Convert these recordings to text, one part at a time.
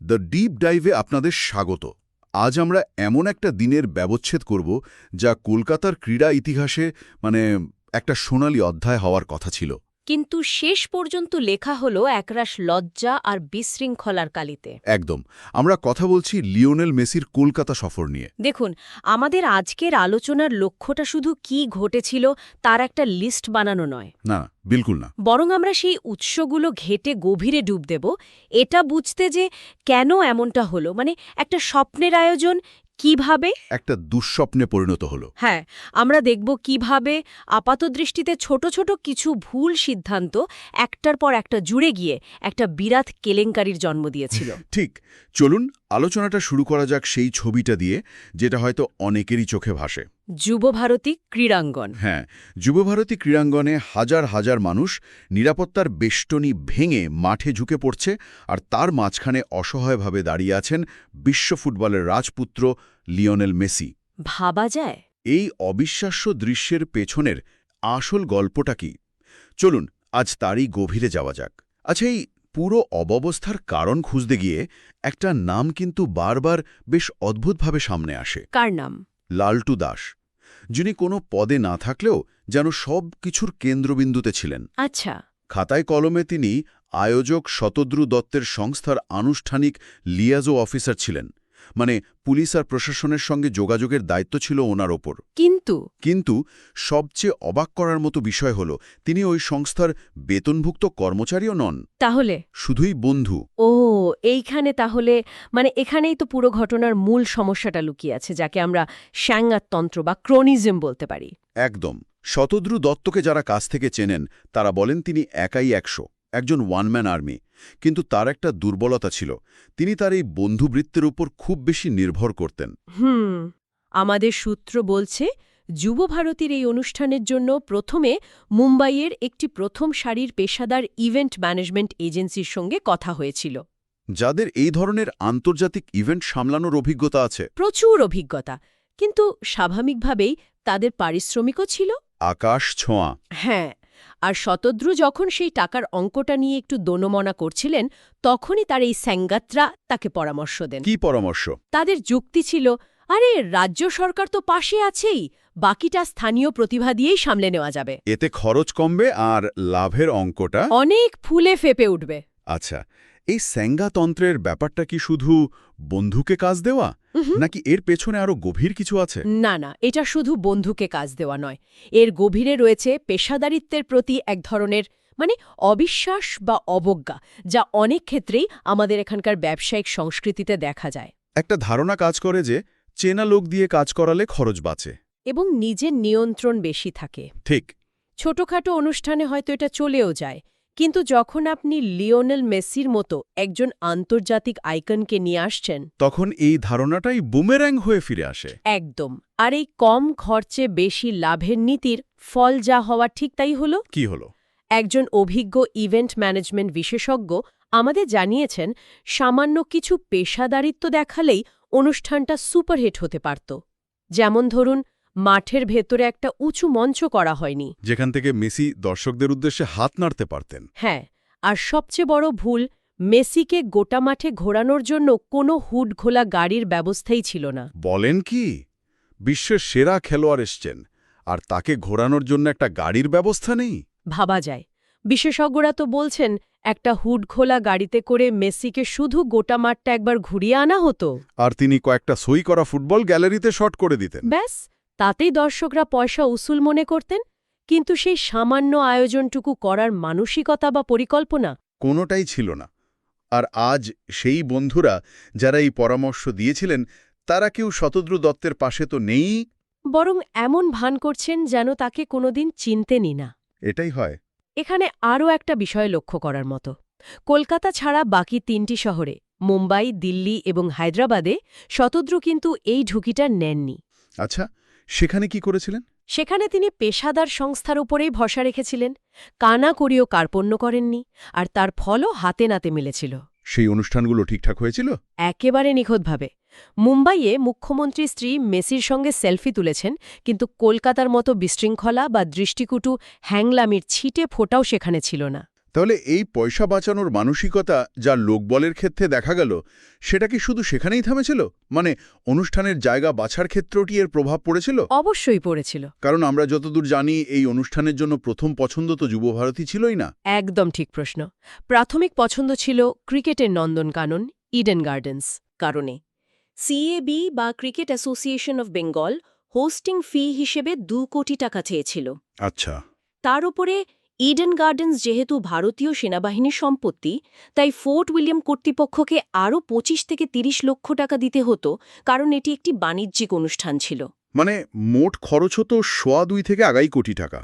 The deep ডাইভে আপনাদের স্বাগত। আজ আমরা এমন একটা দিনের ব্যবচ্ছেদ করব, যা কলকাতার ক্রীড়া ইতিহাসে মানে একটা সোনালি অধ্যায় হওয়ার কথা ছিল। কিন্তু শেষ পর্যন্ত লেখা হলো একরাশ লজ্জা আর বিশৃঙ্খলার কালিতে। একদম। আমরা কথা বলছি লিওনেল মেসির কলকাতা সফর নিয়ে। দেখুন আমাদের আজকের আলোচনার লক্ষ্যটা শুধু কি ঘটেছিল তার একটা লিস্ট বানানো নয়। না না বিলকুল না। বরং আমরা সেই উৎসগুলো ঘেটে গভীরে ডুব দেব। এটা বুঝতে যে কেন এমনটা হলো মানে একটা স্বপ্নের আয়োজন কীভাবে? একটা দুঃস্বপ্নে পরিণত হলো। হ্যাঁ আমরা দেখব কীভাবে আপাত দৃষ্টিতে ছোট ছোট কিছু ভুল সিদ্ধান্ত একটার পর একটা জুড়ে গিয়ে একটা বিরাট কেলেঙ্কারির জন্ম দিয়েছিল। ঠিক চলুন আলোচনাটা শুরু করা যাক সেই ছবিটা দিয়ে যেটা হয়তো অনেকেরই চোখে ভাসে। যুবভারতী ক্রীড়াঙ্গন। হ্যাঁ যুবভারতী ক্রীড়াঙ্গনে হাজার হাজার মানুষ নিরাপত্তার বেষ্টনী ভেঙে মাঠে ঝুঁকে পড়ছে আর তার মাঝখানে অসহায়ভাবে দাঁড়িয়ে আছেন বিশ্ব ফুটবলের রাজপুত্র লিওনেল মেসি। ভাবা যায়? এই অবিশ্বাস্য দৃশ্যের পেছনের আসল গল্পটা কি? চলুন আজ তারই গভীরে যাওয়া যাক। আচ্ছা এই পুরো অববস্থার কারণ খুঁজতে গিয়ে একটা নাম কিন্তু বারবার বেশ অদ্ভুতভাবে সামনে আসে। কার নাম? লালটু দাস। যিনি কোনো পদে না থাকলেও যেন সব কিছুর কেন্দ্রবিন্দুতে ছিলেন। আচ্ছা। খাতায় কলমে তিনি আয়োজক শতদ্রু দত্তের সংস্থার আনুষ্ঠানিক লিয়াজো অফিসার ছিলেন। মানে পুলিশ আর প্রশাসনের সঙ্গে যোগাযোগের দায়িত্ব ছিল ওনার ওপর। কিন্তু? কিন্তু সবচেয়ে অবাক করার মতো বিষয় হল তিনি ওই সংস্থার বেতনভুক্ত কর্মচারীও নন। তাহলে? শুধুই বন্ধু। ও এইখানে তাহলে মানে এখানেই তো পুরো ঘটনার মূল সমস্যাটা লুকিয়ে আছে যাকে আমরা স্যাঙ্গাতন্ত্র বা ক্রোনিজম বলতে পারি। একদম। শতদ্রু দত্তকে যারা কাছ থেকে চেনেন তারা বলেন তিনি একাই একশো। একজন ওয়ানম্যান আর্মি কিন্তু তার একটা দুর্বলতা ছিল। তিনি তার এই বন্ধুবৃত্তের উপর খুব বেশি নির্ভর করতেন। হুম আমাদের সূত্র বলছে যুব ভারতীর এই অনুষ্ঠানের জন্য প্রথমে মুম্বাইয়ের একটি প্রথম সারির পেশাদার ইভেন্ট ম্যানেজমেন্ট এজেন্সির সঙ্গে কথা হয়েছিল। যাদের এই ধরনের আন্তর্জাতিক ইভেন্ট সামলানোর অভিজ্ঞতা আছে। প্রচুর অভিজ্ঞতা কিন্তু স্বাভাবিকভাবেই তাদের পারিশ্রমিকও ছিল। আকাশ ছোঁয়া। হ্যাঁ আর শতদ্রু যখন সেই টাকার অঙ্কটা নিয়ে একটু দোনমনা করছিলেন তখনই তার এই স্যাঙ্গাত্রা তাকে পরামর্শ দেন। কি পরামর্শ? তাদের যুক্তি ছিল আরে রাজ্য সরকার তো পাশে আছেই বাকিটা স্থানীয় প্রতিভা দিয়েই সামলে নেওয়া যাবে। এতে খরচ কমবে আর লাভের অঙ্কটা? অনেক ফুলে ফেপে উঠবে। আচ্ছা এই স্যাঙ্গাতন্ত্রের ব্যাপারটা কি শুধু বন্ধুকে কাজ দেওয়া? নাকি এর পেছনে আরও গভীর কিছু আছে? না না এটা শুধু বন্ধুকে কাজ দেওয়া নয়। এর গভীরে রয়েছে পেশাদারিত্বের প্রতি এক ধরনের মানে অবিশ্বাস বা অবজ্ঞা যা অনেক ক্ষেত্রেই আমাদের এখানকার ব্যবসায়িক সংস্কৃতিতে দেখা যায়। একটা ধারণা কাজ করে যে চেনা লোক দিয়ে কাজ করালে খরচ বাঁচে। এবং নিজের নিয়ন্ত্রণ বেশি থাকে। ঠিক। ছোটখাটো অনুষ্ঠানে হয়তো এটা চলেও যায়। কিন্তু যখন আপনি লিওনেল মেসির মতো একজন আন্তর্জাতিক আইকনকে নিয়ে আসছেন তখন এই ধারণাটাই বুমেরাং হয়ে ফিরে আসে। একদম। আর এই কম খরচে বেশি লাভের নীতির ফল যা হওয়া ঠিক তাই হল? কি হলো? একজন অভিজ্ঞ ইভেন্ট ম্যানেজমেন্ট বিশেষজ্ঞ আমাদের জানিয়েছেন সামান্য কিছু পেশাদারিত্ব দেখালেই অনুষ্ঠানটা সুপারহিট হতে পারত। যেমন ধরুন মাঠের ভেতরে একটা উঁচু মঞ্চ করা হয়নি। যেখান থেকে মেসি দর্শকদের উদ্দেশ্যে হাত নাড়তে পারতেন। হ্যাঁ আর সবচেয়ে বড় ভুল মেসিকে গোটা মাঠে ঘোরানোর জন্য কোনো হুড ঘোলা গাড়ির ব্যবস্থাই ছিল না। বলেন কি? বিশ্বের সেরা খেলোয়াড় এসছেন আর তাকে ঘোরানোর জন্য একটা গাড়ির ব্যবস্থা নেই? ভাবা যায়। বিশেষজ্ঞরা তো বলছেন একটা হুড খোলা গাড়িতে করে মেসিকে শুধু গোটা মাঠটা একবার ঘুরিয়ে আনা হতো। আর তিনি কয়েকটা সই করা ফুটবল গ্যালারিতে শট করে দিতেন। ব্যাস তাতেই দর্শকরা পয়সা উসুল মনে করতেন কিন্তু সেই সামান্য আয়োজনটুকু করার মানসিকতা বা পরিকল্পনা কোনোটাই ছিল না। আর আজ সেই বন্ধুরা যারা এই পরামর্শ দিয়েছিলেন তারা কেউ শতদ্রু দত্তের পাশে তো নেই। বরং এমন ভান করছেন যেন তাকে কোনোদিন চিনতেনই না। এটাই হয়। এখানে আরও একটা বিষয় লক্ষ্য করার মতো। কলকাতা ছাড়া বাকি তিনটি শহরে মুম্বাই দিল্লি এবং হায়দ্রাবাদে শতদ্রু কিন্তু এই ঝুঁকিটা নেননি। আচ্ছা সেখানে কি করেছিলেন? সেখানে তিনি পেশাদার সংস্থার উপরেই ভরসা রেখেছিলেন। কানা করিও কার্পণ্য করেননি আর তার ফলও হাতে নাতে মিলেছিল। সেই অনুষ্ঠানগুলো ঠিকঠাক হয়েছিল? একেবারে নিখুঁতভাবে। মুম্বাইয়ে মুখ্যমন্ত্রী স্ত্রী মেসির সঙ্গে সেলফি তুলেছেন কিন্তু কলকাতার মতো বিশৃঙ্খলা বা দৃষ্টিকুটু হ্যাংলামির ছিটে ফোটাও সেখানে ছিল না। তাহলে এই পয়সা বাঁচানোর মানসিকতা যা লোকবলের ক্ষেত্রে দেখা গেল সেটা কি শুধু সেখানেই থামেছিল? মানে অনুষ্ঠানের জায়গা বাছার ক্ষেত্রটি এর প্রভাব পড়েছিল? অবশ্যই পড়েছিল। কারণ আমরা যতদূর জানি এই অনুষ্ঠানের জন্য প্রথম পছন্দ তো যুবভারতী ছিলই না। একদম ঠিক প্রশ্ন। প্রাথমিক পছন্দ ছিল ক্রিকেটের নন্দনকানন ইডেন গার্ডেন্স কারণে। সিএবি বা cricket association of Bengal hosting fee হিসেবে দু কোটি টাকা চেয়েছিল। আচ্ছা। তার উপরে ইডেন গার্ডেন্স যেহেতু ভারতীয় সেনাবাহিনীর সম্পত্তি তাই ফোর্ট উইলিয়াম কর্তৃপক্ষকে আরও পঁচিশ থেকে ৩০ লক্ষ টাকা দিতে হতো কারণ এটি একটি বাণিজ্যিক অনুষ্ঠান ছিল। মানে মোট খরচ হতো সোয়া দুই থেকে আগাই কোটি টাকা।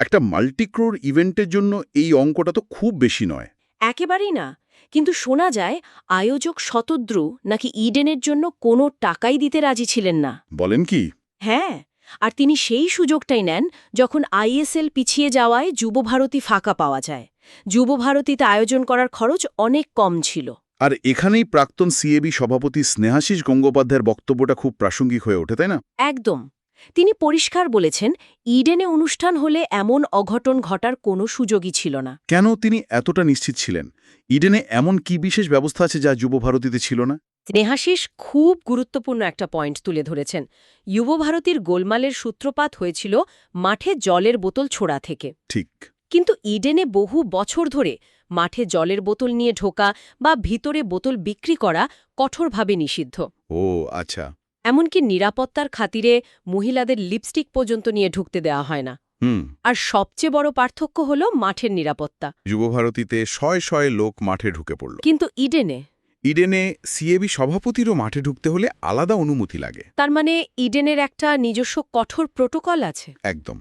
একটা মাল্টিক্রোর ইভেন্টের জন্য এই অঙ্কটা তো খুব বেশি নয়। একেবারেই না। কিন্তু শোনা যায় আয়োজক শতদ্রু নাকি ইডেনের জন্য কোনো টাকাই দিতে রাজি ছিলেন না। বলেন কি? হ্যাঁ। আর তিনি সেই সুযোগটাই নেন যখন আইএসএল পিছিয়ে যাওয়ায় যুবভারতী ফাঁকা পাওয়া যায়। যুবভারতীতে আয়োজন করার খরচ অনেক কম ছিল। আর এখানেই প্রাক্তন সিএবি সভাপতি স্নেহাশিস গঙ্গোপাধ্যায়ের বক্তব্যটা খুব প্রাসঙ্গিক হয়ে ওঠে তাই না? একদম। তিনি পরিষ্কার বলেছেন ইডেনে অনুষ্ঠান হলে এমন অঘটন ঘটার কোনো সুযোগই ছিল না। কেন তিনি এতটা নিশ্চিত ছিলেন? ইডেনে এমন কি বিশেষ ব্যবস্থা আছে যা যুবভারতীতে ছিল না? স্নেহাশিস খুব গুরুত্বপূর্ণ একটা পয়েন্ট তুলে ধরেছেন। যুবভারতীর গোলমালের সূত্রপাত হয়েছিল মাঠে জলের বোতল ছোড়া থেকে। ঠিক। কিন্তু ইডেনে বহু বছর ধরে মাঠে জলের বোতল নিয়ে ঢোকা বা ভিতরে বোতল বিক্রি করা কঠোরভাবে নিষিদ্ধ। ও আচ্ছা। এমনকি নিরাপত্তার খাতিরে মহিলাদের লিপস্টিক পর্যন্ত নিয়ে ঢুকতে দেওয়া হয় না। হুম। আর সবচেয়ে বড় পার্থক্য হল মাঠের নিরাপত্তা। যুবভারতীতে শয়ে শয়ে লোক মাঠে ঢুকে পড়ল। কিন্তু ইডেনে ইডেনে সিএবি সভাপতিরও মাঠে ঢুকতে হলে আলাদা অনুমতি লাগে। তার মানে ইডেনের একটা নিজস্ব কঠোর প্রোটোকল আছে? একদম।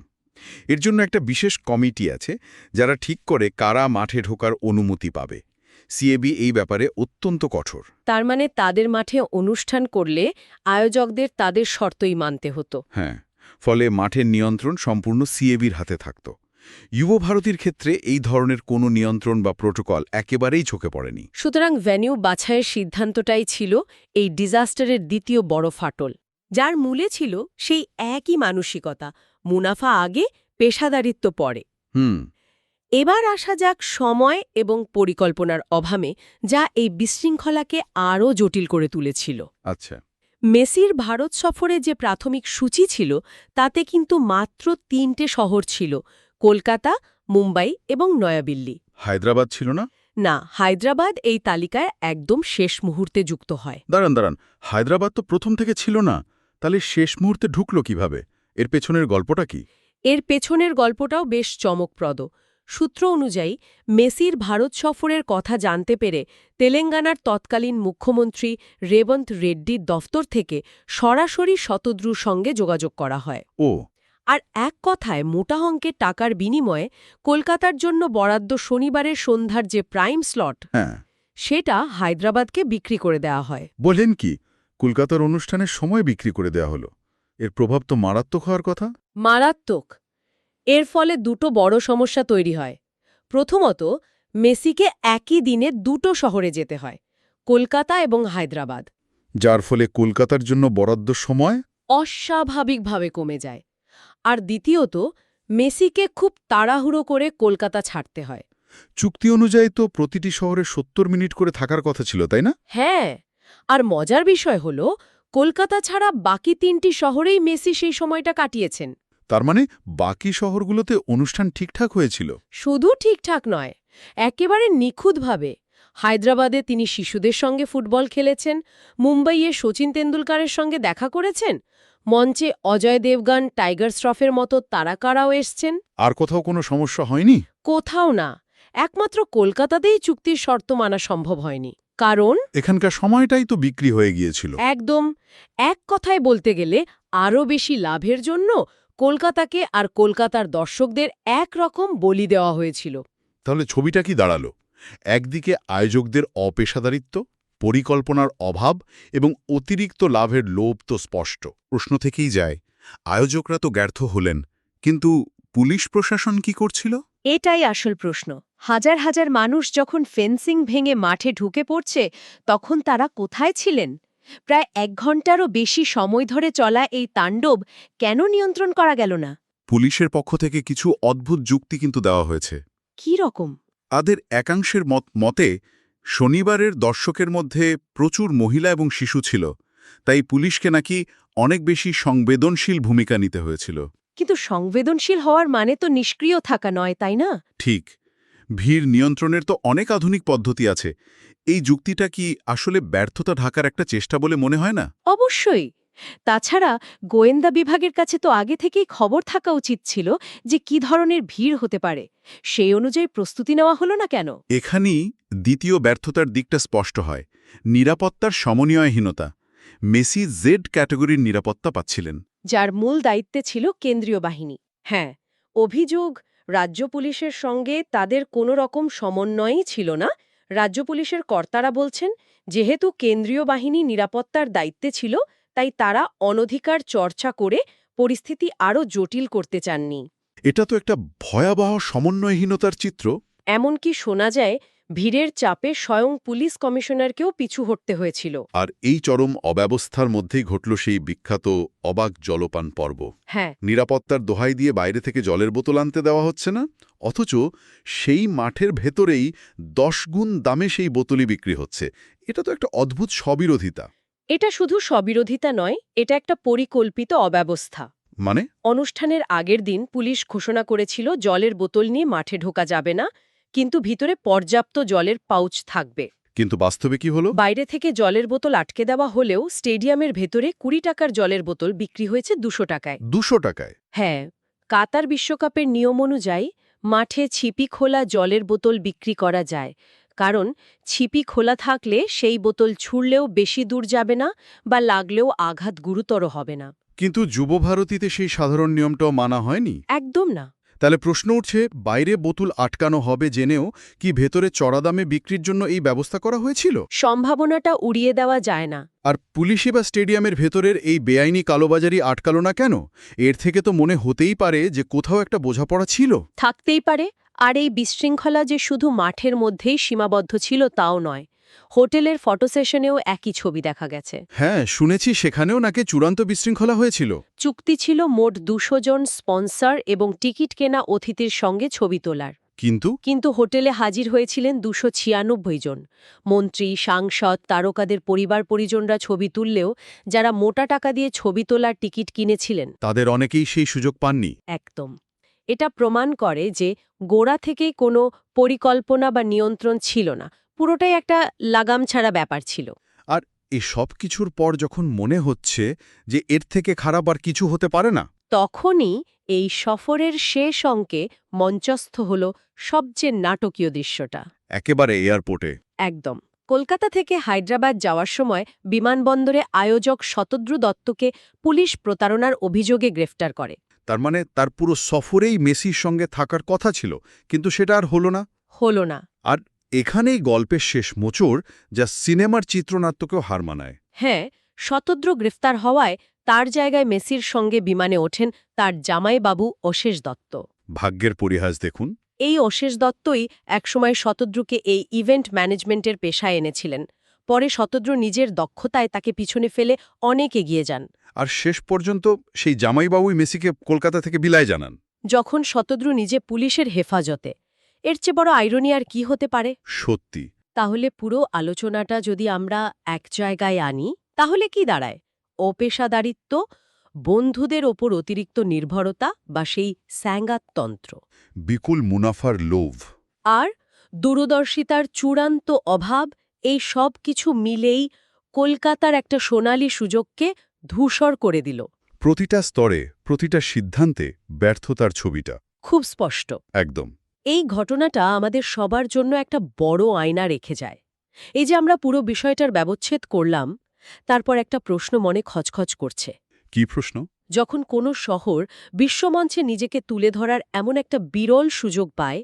এর জন্য একটা বিশেষ কমিটি আছে যারা ঠিক করে কারা মাঠে ঢোকার অনুমতি পাবে। সিএবি এই ব্যাপারে অত্যন্ত কঠোর। তার মানে তাদের মাঠে অনুষ্ঠান করলে আয়োজকদের তাদের শর্তই মানতে হতো। হ্যাঁ ফলে মাঠের নিয়ন্ত্রণ সম্পূর্ণ সিএবির হাতে থাকত। যুবভারতীর ক্ষেত্রে এই ধরনের কোনো নিয়ন্ত্রণ বা প্রোটোকল একেবারেই ঝোঁকে পড়েনি। সুতরাং ভেন্যু বাছাইয়ের সিদ্ধান্তটাই ছিল এই ডিজাস্টারের দ্বিতীয় বড় ফাটল যার মূলে ছিল সেই একই মানসিকতা মুনাফা আগে পেশাদারিত্ব পরে। হুম। এবার আসা যাক সময় এবং পরিকল্পনার অভাবে যা এই বিশৃঙ্খলাকে আরও জটিল করে তুলেছিল। আচ্ছা। মেসির ভারত সফরে যে প্রাথমিক সূচি ছিল তাতে কিন্তু মাত্র তিনটে শহর ছিল কলকাতা মুম্বাই এবং নয়াদিল্লি। হায়দ্রাবাদ ছিল না? না হায়দ্রাবাদ এই তালিকায় একদম শেষ মুহূর্তে যুক্ত হয়। দাঁড়ান দাঁড়ান হায়দ্রাবাদ তো প্রথম থেকে ছিল না। তাহলে শেষ মুহূর্তে ঢুকলো কীভাবে? এর পেছনের গল্পটা কি? এর পেছনের গল্পটাও বেশ চমকপ্রদ। সূত্র অনুযায়ী মেসির ভারত সফরের কথা জানতে পেরে তেলেঙ্গানার তৎকালীন মুখ্যমন্ত্রী রেবন্ত রেড্ডির দফতর থেকে সরাসরি শতদ্রুর সঙ্গে যোগাযোগ করা হয়। ও আর এক কথায় মোটা অঙ্কের টাকার বিনিময়ে কলকাতার জন্য বরাদ্দ শনিবারের সন্ধ্যার যে প্রাইম স্লট হ্যাঁ। সেটা হায়দ্রাবাদকে বিক্রি করে দেওয়া হয়। বলেন কি কলকাতার অনুষ্ঠানের সময় বিক্রি করে দেওয়া হলো। এর প্রভাব তো মারাত্মক হওয়ার কথা। মারাত্মক। এর ফলে দুটো বড় সমস্যা তৈরি হয়। প্রথমত মেসিকে একই দিনে দুটো শহরে যেতে হয় কলকাতা এবং হায়দ্রাবাদ। যার ফলে কলকাতার জন্য বরাদ্দ সময় অস্বাভাবিকভাবে কমে যায়। আর দ্বিতীয়ত মেসিকে খুব তাড়াহুড়ো করে কলকাতা ছাড়তে হয়। চুক্তি অনুযায়ী তো প্রতিটি শহরে সত্তর মিনিট করে থাকার কথা ছিল তাই না? হ্যাঁ আর মজার বিষয় হল কলকাতা ছাড়া বাকি তিনটি শহরেই মেসি সেই সময়টা কাটিয়েছেন। তার মানে বাকি শহরগুলোতে অনুষ্ঠান ঠিকঠাক হয়েছিল? শুধু ঠিকঠাক নয় একেবারে নিখুঁতভাবে। হায়দ্রাবাদে তিনি শিশুদের সঙ্গে ফুটবল খেলেছেন মুম্বাইয়ে শচীন তেন্ডুলকারের সঙ্গে দেখা করেছেন মঞ্চে অজয় দেবগান টাইগার শ্রফের মতো তারাকারাও এসছেন? আর কোথাও কোনো সমস্যা হয়নি? কোথাও না। একমাত্র কলকাতাতেই চুক্তির শর্ত মানা সম্ভব হয়নি। কারণ? এখানকার সময়টাই তো বিক্রি হয়ে গিয়েছিল। একদম। এক কথায় বলতে গেলে আরও বেশি লাভের জন্য কলকাতাকে আর কলকাতার দর্শকদের একরকম বলি দেওয়া হয়েছিল। তাহলে ছবিটা কি দাঁড়াল? একদিকে আয়োজকদের অপেশাদারিত্ব পরিকল্পনার অভাব এবং অতিরিক্ত লাভের লোভ তো স্পষ্ট। প্রশ্ন থেকেই যায় আয়োজকরা তো ব্যর্থ হলেন কিন্তু পুলিশ প্রশাসন কি করছিল? এটাই আসল প্রশ্ন। হাজার হাজার মানুষ যখন ফেন্সিং ভেঙে মাঠে ঢুকে পড়ছে তখন তারা কোথায় ছিলেন? প্রায় এক ঘন্টারও বেশি সময় ধরে চলা এই তাণ্ডব কেন নিয়ন্ত্রণ করা গেল না? পুলিশের পক্ষ থেকে কিছু অদ্ভুত যুক্তি কিন্তু দেওয়া হয়েছে। কি রকম? তাদের একাংশের মত মতে শনিবারের দর্শকের মধ্যে প্রচুর মহিলা এবং শিশু ছিল তাই পুলিশকে নাকি অনেক বেশি সংবেদনশীল ভূমিকা নিতে হয়েছিল। কিন্তু সংবেদনশীল হওয়ার মানে তো নিষ্ক্রিয় থাকা নয় তাই না? ঠিক। ভিড় নিয়ন্ত্রণের তো অনেক আধুনিক পদ্ধতি আছে। এই যুক্তিটা কি আসলে ব্যর্থতা ঢাকার একটা চেষ্টা বলে মনে হয় না? অবশ্যই। তাছাড়া গোয়েন্দা বিভাগের কাছে তো আগে থেকেই খবর থাকা উচিত ছিল যে কি ধরনের ভিড় হতে পারে। সেই অনুযায়ী প্রস্তুতি নেওয়া হলো না কেন? এখানেই দ্বিতীয় ব্যর্থতার দিকটা স্পষ্ট হয়। নিরাপত্তার সমন্বয়হীনতা। মেসি জেড ক্যাটাগরির নিরাপত্তা পাচ্ছিলেন। যার মূল দায়িত্বে ছিল কেন্দ্রীয় বাহিনী। হ্যাঁ অভিযোগ রাজ্য পুলিশের সঙ্গে তাদের কোনো রকম সমন্বয়ই ছিল না। রাজ্য পুলিশের কর্তারা বলছেন যেহেতু কেন্দ্রীয় বাহিনী নিরাপত্তার দায়িত্বে ছিল তাই তারা অনধিকার চর্চা করে পরিস্থিতি আরও জটিল করতে চাননি। এটা তো একটা ভয়াবহ সমন্বয়হীনতার চিত্র। এমনকি শোনা যায় ভিড়ের চাপে স্বয়ং পুলিশ কমিশনারকেও পিছু হটতে হয়েছিল। আর এই চরম অব্যবস্থার মধ্যেই ঘটল সেই বিখ্যাত অবাক জলপান পর্ব। হ্যাঁ। নিরাপত্তার দোহাই দিয়ে বাইরে থেকে জলের বোতল আনতে দেওয়া হচ্ছে না? অথচ সেই মাঠের ভেতরেই দশ গুণ দামে সেই বোতলই বিক্রি হচ্ছে। এটা তো একটা অদ্ভুত স্ববিরোধিতা। এটা শুধু স্ববিরোধিতা নয় এটা একটা পরিকল্পিত অব্যবস্থা। মানে? অনুষ্ঠানের আগের দিন পুলিশ ঘোষণা করেছিল জলের বোতল নিয়ে মাঠে ঢোকা যাবে না কিন্তু ভিতরে পর্যাপ্ত জলের পাউচ থাকবে। কিন্তু বাস্তবে কি হলো? বাইরে থেকে জলের বোতল আটকে দেওয়া হলেও স্টেডিয়ামের ভেতরে কুড়ি টাকার জলের বোতল বিক্রি হয়েছে দুশো টাকায়। দুশো টাকায়? হ্যাঁ কাতার বিশ্বকাপের নিয়ম অনুযায়ী মাঠে ছিপি খোলা জলের বোতল বিক্রি করা যায়। কারণ ছিপি খোলা থাকলে সেই বোতল ছুড়লেও বেশি দূর যাবে না বা লাগলেও আঘাত গুরুতর হবে না। কিন্তু যুবভারতীতে সেই সাধারণ নিয়মটাও মানা হয়নি? একদম না। তাহলে প্রশ্ন উঠছে বাইরে বোতল আটকানো হবে জেনেও কি ভেতরে চড়া দামে বিক্রির জন্য এই ব্যবস্থা করা হয়েছিল? সম্ভাবনাটা উড়িয়ে দেওয়া যায় না। আর পুলিশে বা স্টেডিয়ামের ভেতরের এই বেআইনি কালোবাজারি আটকালো না কেন? এর থেকে তো মনে হতেই পারে যে কোথাও একটা বোঝাপড়া ছিল। থাকতেই পারে। আর এই বিশৃঙ্খলা যে শুধু মাঠের মধ্যেই সীমাবদ্ধ ছিল তাও নয় হোটেলের ফটো সেশনেও একই ছবি দেখা গেছে। হ্যাঁ শুনেছি সেখানেও নাকি চূড়ান্ত বিশৃঙ্খলা হয়েছিল। চুক্তি ছিল মোট দুশো জন স্পন্সর এবং টিকিট কেনা অতিথির সঙ্গে ছবি তোলার। কিন্তু? কিন্তু হোটেলে হাজির হয়েছিলেন দুশো ছিয়ানব্বই জন। মন্ত্রী সাংসদ তারকাদের পরিবার পরিজনরা ছবি তুললেও যারা মোটা টাকা দিয়ে ছবি তোলার টিকিট কিনেছিলেন তাদের অনেকেই সেই সুযোগ পাননি। একদম। এটা প্রমাণ করে যে গোড়া থেকেই কোনো পরিকল্পনা বা নিয়ন্ত্রণ ছিল না। পুরোটাই একটা লাগাম ছাড়া ব্যাপার ছিল। আর এই সব কিছুর পর যখন মনে হচ্ছে যে এর থেকে খারাপ আর কিছু হতে পারে না? তখনই এই সফরের শেষ অঙ্কে মঞ্চস্থ হল সবচেয়ে নাটকীয় দৃশ্যটা। একেবারে এয়ারপোর্টে। একদম। কলকাতা থেকে হায়দ্রাবাদ যাওয়ার সময় বিমানবন্দরে আয়োজক শতদ্রু দত্তকে পুলিশ প্রতারণার অভিযোগে গ্রেফতার করে। তার মানে তার পুরো সফরেই মেসির সঙ্গে থাকার কথা ছিল কিন্তু সেটা আর হলো না। হল না। আর এখানেই গল্পের শেষ মোচড় যা সিনেমার চিত্রনাট্যকেও হার মানায়। হ্যাঁ শতদ্র গ্রেফতার হওয়ায় তার জায়গায় মেসির সঙ্গে বিমানে ওঠেন তার জামাইবাবু অশেষ দত্ত। ভাগ্যের পরিহাস দেখুন। এই অশেষ দত্তই একসময় শতদ্রুকে এই ইভেন্ট ম্যানেজমেন্টের পেশায় এনেছিলেন। পরে শতদ্র নিজের দক্ষতায় তাকে পিছনে ফেলে অনেক এগিয়ে যান। আর শেষ পর্যন্ত সেই জামাইবাবুই মেসিকে কলকাতা থেকে বিলাই জানান। যখন শতদ্রু নিজে পুলিশের হেফাজতে এর চেয়ে বড় আইরনি আর কি হতে পারে? সত্যি। তাহলে পুরো আলোচনাটা যদি আমরা এক জায়গায় আনি তাহলে কি দাঁড়ায়? অপেশাদারিত্ব বন্ধুদের ওপর অতিরিক্ত নির্ভরতা বা সেই স্যাঙ্গাতন্ত্র? বিকুল মুনাফার লোভ। আর দূরদর্শিতার চূড়ান্ত অভাব এই সব কিছু মিলেই কলকাতার একটা সোনালী সুযোগকে ধূসর করে দিল। প্রতিটা স্তরে প্রতিটা সিদ্ধান্তে ব্যর্থতার ছবিটা। খুব স্পষ্ট। একদম। এই ঘটনাটা আমাদের সবার জন্য একটা বড় আয়না রেখে যায়। এই যে আমরা পুরো বিষয়টার ব্যবচ্ছেদ করলাম তারপর একটা প্রশ্ন মনে খচখচ করছে। কি প্রশ্ন? যখন কোনো শহর বিশ্বমঞ্চে নিজেকে তুলে ধরার এমন একটা বিরল সুযোগ পায়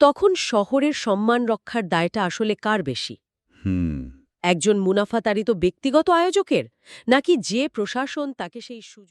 তখন শহরের সম্মান রক্ষার দায়টা আসলে কার বেশি? হুম। একজন মুনাফাতারিত ব্যক্তিগত আয়োজকের? নাকি যে প্রশাসন তাকে সেই সুযোগ